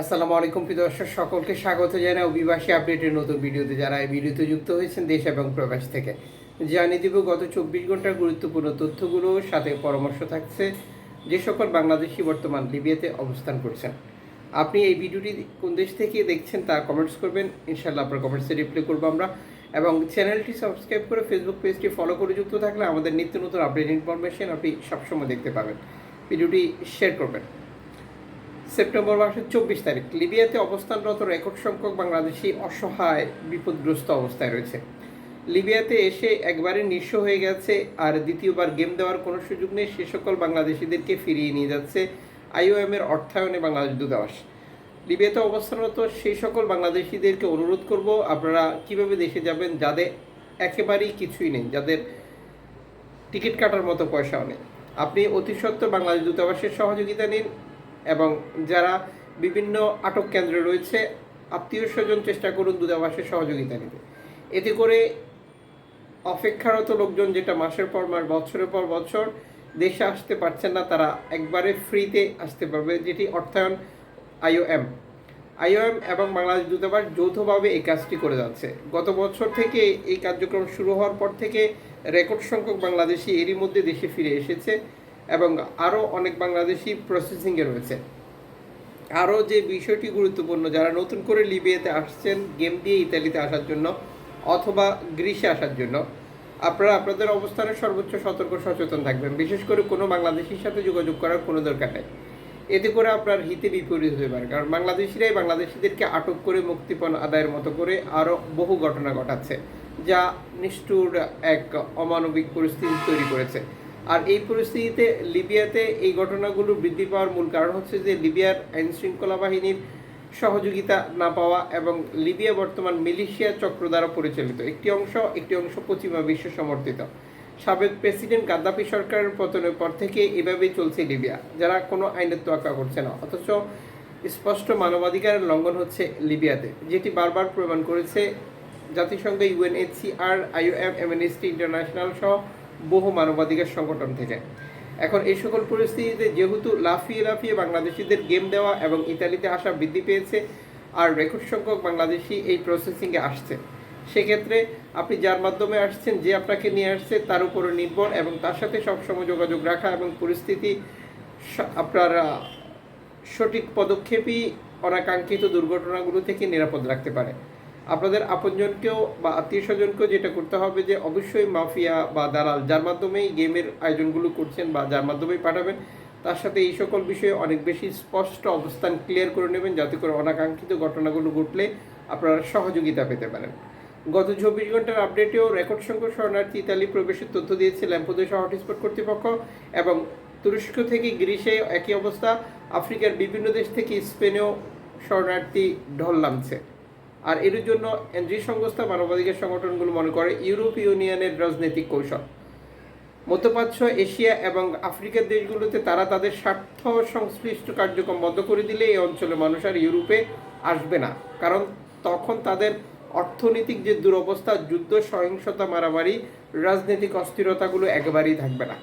আসসালামু আলাইকুম, প্রিয় দর্শক, সকলকে স্বাগত জানাই অভিবাসী আপডেটের নতুন ভিডিওতে যারা এই ভিডিওতে যুক্ত হয়েছেন দেশ এবং প্রবাস থেকে। জানিয়ে দিব, গত চব্বিশ ঘণ্টার গুরুত্বপূর্ণ তথ্যগুলো, সাথে পরামর্শ থাকছে যে সকল বাংলাদেশি বর্তমান লিবিয়াতে অবস্থান করছেন। আপনি এই ভিডিওটি কোন দেশ থেকে দেখছেন তা কমেন্টস করবেন। ইনশাল্লাহ আপনার কমেন্টসে রিপ্লাই করব আমরা। এবং চ্যানেলটি সাবস্ক্রাইব করে ফেসবুক পেজটি ফলো করে যুক্ত থাকলে আমাদের নিত্য নতুন আপডেট ইনফরমেশন আপনি সবসময় দেখতে পাবেন। ভিডিওটি শেয়ার করবেন। সেপ্টেম্বর মাসের চব্বিশ তারিখ, লিবিয়াতে অবস্থানরত রেকর্ড সংখ্যক বাংলাদেশি অসহায়, বিপদগ্রস্ত অবস্থায় রয়েছে। লিবিয়াতে এসে একবারে নিঃস্ব হয়ে গেছে আর দ্বিতীয়বার গেম দেওয়ার কোনো সুযোগ নেই, সে সকল বাংলাদেশিদেরকে ফিরিয়ে নিয়ে যাচ্ছে আইওএম এর অর্থায়নে বাংলাদেশ দূতাবাস। লিবিয়াতে অবস্থানরত সেই সকল বাংলাদেশিদেরকে অনুরোধ করব, আপনারা কীভাবে দেশে যাবেন যাদের একেবারেই কিছুই নেই, যাদের টিকিট কাটার মতো পয়সাও নেই। আপনি অতি সত্ত্বর বাংলাদেশ দূতাবাসের সহযোগিতা নিন এবং যারা বিভিন্ন আটক কেন্দ্রে রয়েছে, আত্মীয় স্বজন চেষ্টা করুন দূতাবাসের সহযোগিতা নিতে। এতে করে অপেক্ষারত লোকজন যেটা মাসের পর মাস, বছরের পর বছর দেশে আসতে পারছেন না, তারা একবারে ফ্রিতে আসতে পারবে, যেটি অর্থায়ন আইওএম। আইওএম এবং বাংলাদেশ দূতাবাস যৌথভাবে এই কাজটি করে যাচ্ছে। গত বছর থেকে এই কার্যক্রম শুরু হওয়ার পর থেকে রেকর্ড সংখ্যক বাংলাদেশি এরই মধ্যে দেশে ফিরে এসেছে। এবং আরও অনেক বাংলাদেশি প্রসেসিংয়ে রয়েছে। আরও যে বিষয়টি গুরুত্বপূর্ণ, যারা নতুন করে লিবিয়াতে আসছেন, গেম দিয়ে ইতালিতে আসার জন্য অথবা গ্রিসে আসার জন্য, আপনারা আপনাদের অবস্থানে সর্বোচ্চ সতর্ক সচেতন থাকবেন। বিশেষ করে কোনো বাংলাদেশির সাথে যোগাযোগ করার কোনো দরকার নেই। এতে করে আপনার হিতে বিপরীত হতে পারে। কারণ বাংলাদেশিরাই বাংলাদেশিদেরকে আটক করে মুক্তিপণ আদায়ের মতো করে আরও বহু ঘটনা ঘটাচ্ছে, যা নিষ্ঠুর এক অমানবিক পরিস্থিতি তৈরি করেছে। আর এই পরিস্থিতিতে লিবিয়াতে এই ঘটনাগুলো বৃদ্ধি পাওয়ার মূল কারণ হচ্ছে যে লিবিয়ার আইন শৃঙ্খলা বাহিনীর সহযোগিতা না পাওয়া এবং লিবিয়া বর্তমান মিলিশিয়া চক্র দ্বারা পরিচালিত। একটি অংশ একটি অংশ পশ্চিমা বিশ্ব সমর্থিত। সাবেক প্রেসিডেন্ট গাদ্দাফি সরকারের পতনের পর থেকে এভাবেই চলছে লিবিয়া, যারা কোনো আইনের তোয়াক্কা করছে না। অথচ স্পষ্ট মানবাধিকারের লঙ্ঘন হচ্ছে লিবিয়াতে, যেটি বারবার প্রমাণ করেছে জাতিসংঘ, ইউএনএইচসিআর, আইওএম এমএনএসটি ইন্টারন্যাশনাল সহ বহু মানবাধিকার সংগঠন থেকে। এখন এই সকল পরিস্থিতিতে যেহেতু লাফিয়ে লাফিয়ে বাংলাদেশিদের গেম দেওয়া এবং ইতালিতে আসা বৃদ্ধি পেয়েছে, আর রেকর্ড সংখ্যক বাংলাদেশি এই প্রসেসিংয়ে আসছে, সেক্ষেত্রে আপনি যার মাধ্যমে আসছেন, যে আপনাকে নিয়ে আসছে, তার উপরে নির্ভর এবং তার সাথে সবসময় যোগাযোগ রাখা এবং পরিস্থিতি আপনার সঠিক পদক্ষেপই অনাকাঙ্ক্ষিত দুর্ঘটনাগুলো থেকে নিরাপদ রাখতে পারে। আপনাদের আপনজনকেও বা আত্মীয় স্বজনকেও যেটা করতে হবে যে, অবশ্যই মাফিয়া বা দালাল যার মাধ্যমেই গেমের আয়োজনগুলো করছেন বা যার মাধ্যমেই পাঠাবেন, তার সাথে এই সকল বিষয়ে অনেক বেশি স্পষ্ট অবস্থান ক্লিয়ার করে নেবেন, যাতে করে অনাকাঙ্ক্ষিত ঘটনাগুলো ঘটলে আপনারা সহযোগিতা পেতে পারেন। গত চব্বিশ ঘণ্টার আপডেটেও রেকর্ড সংখ্যক শরণার্থী ইতালি প্রবেশের তথ্য দিয়েছে ল্যাম্পোদে শহর হটস্পট কর্তৃপক্ষ এবং তুরস্ক থেকে গ্রিসে একই অবস্থা, আফ্রিকার বিভিন্ন দেশ থেকে স্পেনেও শরণার্থী ঢল নামছে। আর এর জন্য এনজি সংস্থা মানবাধিকার সংগঠনগুলো মনে করে ইউরোপ ইউনিয়নের রাজনৈতিক কৌশল। মধ্যপ্রাচ্য, এশিয়া এবং আফ্রিকার দেশগুলোতে তারা তাদের স্বার্থ সংশ্লিষ্ট কার্যক্রম বন্ধ করে দিলে এই অঞ্চলের মানুষ আর ইউরোপে আসবে না। কারণ তখন তাদের অর্থনৈতিক যে দুরবস্থা, যুদ্ধ, সহিংসতা, মারামারি, রাজনৈতিক অস্থিরতাগুলো একেবারেই থাকবে না।